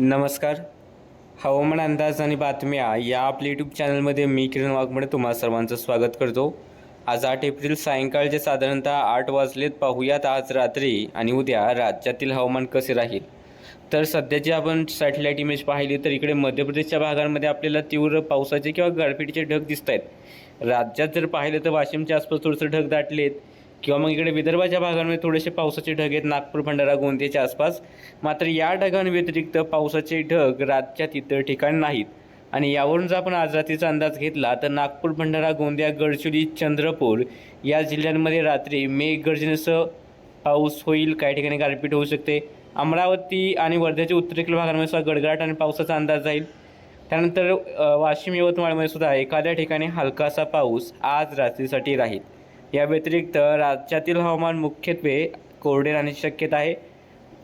नमस्कार. हवामान अंदाज आणि बातम्या या आपल्या यूट्यूब चॅनलमध्ये मी किरण वाघमडे तुम्हा सर्वांचं स्वागत करतो. आज आठ एप्रिल सायंकाळचे साधारणतः आठ वाजलेत पाहूयात आज रात्री आणि उद्या राज्यातील हवामान कसे राहील. तर सध्याची आपण सॅटेलाईट इमेज पाहिली तर इकडे मध्य प्रदेशच्या भागांमध्ये आपल्याला तीव्र पावसाचे किंवा गारपीटीचे ढग दिसत आहेत राज्यात जर पाहिलं तर वाशिमच्या आसपास थोडंसं ढग दाटलेत. किंवा मग इकडे विदर्भाच्या भागांमध्ये थोडेसे पावसाचे ढग आहेत नागपूर भंडारा गोंदियाच्या आसपास. मात्र या ढगांव्यतिरिक्त पावसाचे ढग राज्यात इतर ठिकाणी नाहीत. आणि यावरून जर आपण आज रात्रीचा अंदाज घेतला तर नागपूर भंडारा गोंदिया गडचिरोली चंद्रपूर या जिल्ह्यांमध्ये रात्री मेघगर्जनेसह पाऊस होईल काही ठिकाणी गारपीट होऊ शकते. अमरावती आणि वर्ध्याच्या उत्तरेकडील भागांमध्ये सुद्धा गडगडाट आणि पावसाचा अंदाज जाईल. त्यानंतर वाशिम यवतमाळमध्ये सुद्धा एखाद्या ठिकाणी हलकासा पाऊस आज रात्रीसाठी राहील. या व्यतिरिक्त राज्यातील हवामान मुख्यत्वे कोरडे राहण्याची शक्यता आहे.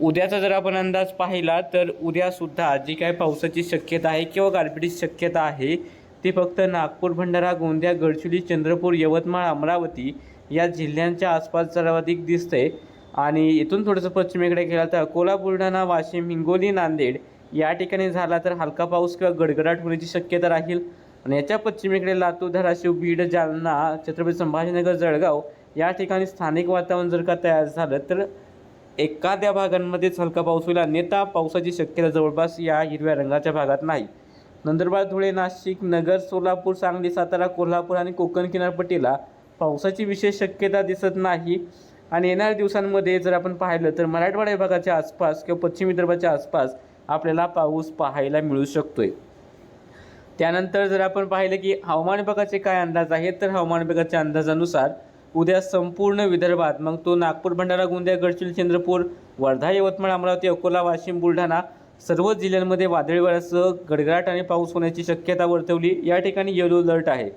उद्याचा जर आपण अंदाज पाहिला तर उद्यासुद्धा जी काय पावसाची शक्यता आहे किंवा गारपिटीची शक्यता आहे ती फक्त नागपूर भंडारा गोंदिया गडचिरोली चंद्रपूर यवतमाळ अमरावती या जिल्ह्यांच्या आसपास सर्वाधिक दिसते आणि इथून थोडंसं पश्चिमेकडे गेला तर अकोला बुलढाणा वाशिम हिंगोली नांदेड या ठिकाणी झाला तर हलका पाऊस किंवा गडगडाट होण्याची शक्यता राहील. आणि याच्या पश्चिमेकडे लातूर धाराशिव बीड जालना छत्रपती संभाजीनगर जळगाव या ठिकाणी स्थानिक वातावरण जर का तयार झालं तर एखाद्या भागांमध्येच हलका पाऊस होईल. अन्यथा पावसाची शक्यता जवळपास या हिरव्या रंगाच्या भागात नाही. नंदुरबार धुळे नाशिक नगर सोलापूर सांगली सातारा कोल्हापूर आणि कोकण किनारपट्टीला पावसाची विशेष शक्यता दिसत नाही. आणि येणाऱ्या दिवसांमध्ये जर आपण पाहिलं तर मराठवाडा विभागाच्या आसपास किंवा पश्चिम विदर्भाच्या आसपास आपल्याला पाऊस पाहायला मिळू शकतोय. त्यानंतर जर आपण पाहिलं की हवामान विभागाचे काय अंदाज आहेत तर हवामान विभागाच्या अंदाजानुसार उद्या संपूर्ण विदर्भात मग तो नागपूर भंडारा गोंदिया गडचिरोली चंद्रपूर वर्धा यवतमाळ अमरावती अकोला वाशिम बुलढाणा सर्व जिल्ह्यांमध्ये वादळी वाऱ्यासह गडगडाट आणि पाऊस होण्याची शक्यता वर्तवली. या ठिकाणी येलो अलर्ट आहे.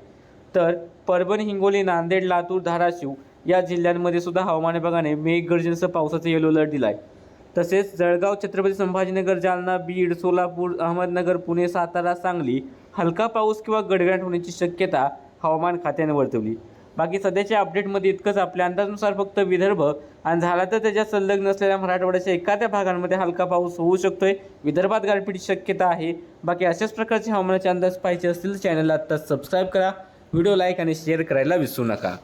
तर परभणी हिंगोली नांदेड लातूर धाराशिव या जिल्ह्यांमध्ये सुद्धा हवामान विभागाने मेघगर्जनेसह पावसाचा येलो अलर्ट दिला आहे तसेच जळगाव छत्रपती संभाजीनगर जालना बीड सोलापूर अहमदनगर पुणे सातारा सांगली हलका पाऊस किंवा गडगडाट होण्याची शक्यता हवामान खात्याने वर्तवली. बाकी सध्याच्या अपडेटमध्ये इतकंच. आपल्या अंदाजानुसार फक्त विदर्भ आणि झाला तर त्याच्या संलग्न असलेल्या मराठवाड्याच्या एखाद्या भागांमध्ये हलका पाऊस होऊ शकतोय. विदर्भात गारपीटची शक्यता आहे. बाकी अशाच प्रकारचे हवामानाचे अंदाज पाहिजे असतील चॅनलला आत्ता सबस्क्राईब करा. व्हिडिओ लाईक आणि शेअर करायला विसरू नका.